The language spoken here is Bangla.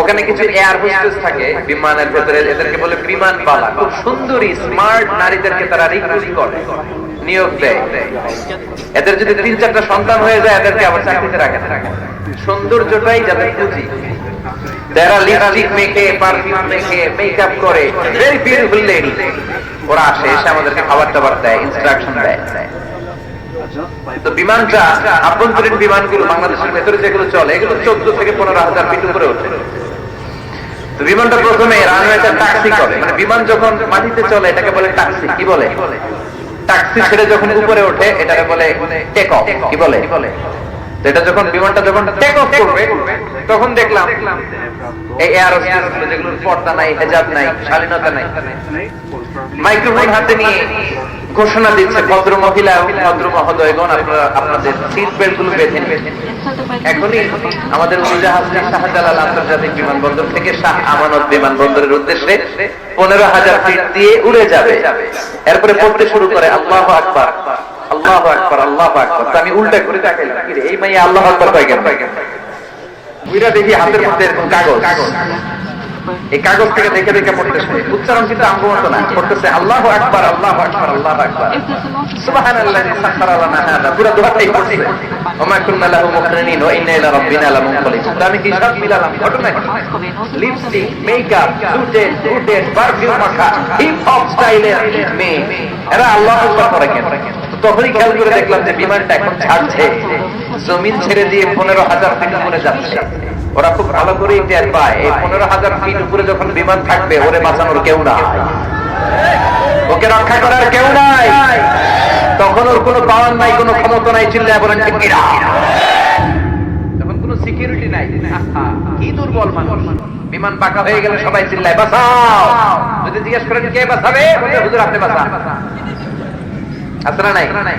ওখানে কিছু এয়ার হোস্টেস থাকে বিমানের ভেতরে, এদেরকে বলে বিমান বালা। খুব সুন্দরী স্মার্ট নারীদেরকে তারা রিক্রুট করে, নিয়োগ দেয়। এদের যদি তিন, চারটা সন্তান হয়ে যায়, এদেরকে আবার চাকরিতে রাখে সৌন্দর্যটাই যাদের পুঁজি। যারা লিপস্টিক মেখে পারফিউম মেখে মেকআপ করে ভেরি বিউটিফুল লেডি ওরা আসে, এসে আমাদেরকে খাবার টাবার দেয় ইনস্ট্রাকশন দেয়। তো বিমানটা, আভ্যন্তরীণ বিমানগুলো বাংলাদেশের ভেতরে যেগুলো চলে, এগুলো চোদ্দ থেকে পনেরো হাজার ফিট উপরে ওঠে। তো বিমানটা প্রথমে রানওয়েতে ট্যাক্সি করে। মানে বিমান যখন মাটিতে চলে এটাকে বলে ট্যাক্সি কি বলে? ট্যাক্সি ছেড়ে যখন উপরে ওঠে এটাকে বলে টেক অফ কি বলে? এটা যখন বিমানটা যখন টেক অফ করবে, তখন দেখলাম এই এয়ার যেগুলোর পর্দা নাই হেজাব নাই নাই মাইক্রোফোন হাতে নিয়ে ঘোষণা দিচ্ছে ভদ্র মহিলা এবং ভদ্র মহোদয়গণ, আপনারা আপনাদের সিট বেল্টগুলো বেঁধে নিন। এখনই আমাদের শাহজালাল আন্তর্জাতিক বিমানবন্দর থেকে শাহ আমানত বিমানবন্দরের উদ্দেশ্যে পনেরো হাজার ফিট দিয়ে উড়ে যাবে। এরপরে পড়তে শুরু করে আল্লাহ আকবার। আল্লাহ আকবার আল্লাহ আকবার। আমি উল্টা করে দেখাইলাম। এই মাইয়া আল্লাহ আকবার পাই কেন? উইরা দেখি হাতের মধ্যে কাগজ। এই কাগজ থেকে দেখে দেখে পড়তেছে উচ্চারণ কিন্তু আঙ্গ মতো না। পড়তেছে, আল্লাহ আকবার আল্লাহ আকবার আল্লাহ আকবার। সুবহানাল্লাহি সাখারা লানা হাদা। পুরো দোয়াটাই পড়ছে। ওমা কুন্না লাহু মুকরিনিন ওয়া ইন্না ইলা রাব্বিনা লামুনকালিবুন আমি কি সব মিলালাম? ঘটনা কি? Lipstick, makeup suited suited perfume মাখা হিপ হপ স্টাইলের মেয়ে। এরা আল্লাহ আকবার করে কেন? তখনই খেয়াল করে দেখলাম যে বিমানটা এখন ছাড়ছে। জমিন ছেড়ে দিয়ে পনেরো হাজার ফিট উপরে যাচ্ছে। ওরা খুব ভালো করেই টের পায়। এই পনেরো হাজার ফিট উপরে যখন বিমান থাকবে ওরে বাঁচানোর কেউ নাই। ওকে রক্ষা করার কেউ নাই। তখন ওর কোনো পাওয়ার নাই কোনো ক্ষমতা নাই চিল্লায় বলেন ঠিক তখন কোনো সিকিউরিটি নাই। কি দুর্বল মানুষ। বিমান পাকা হয়ে গেলে সবাই চিল্লায় বাঁচাও। যদি জিজ্ঞেস করেন কে বলবে, হুজুর আপনি বাঁচান। আছে না নাই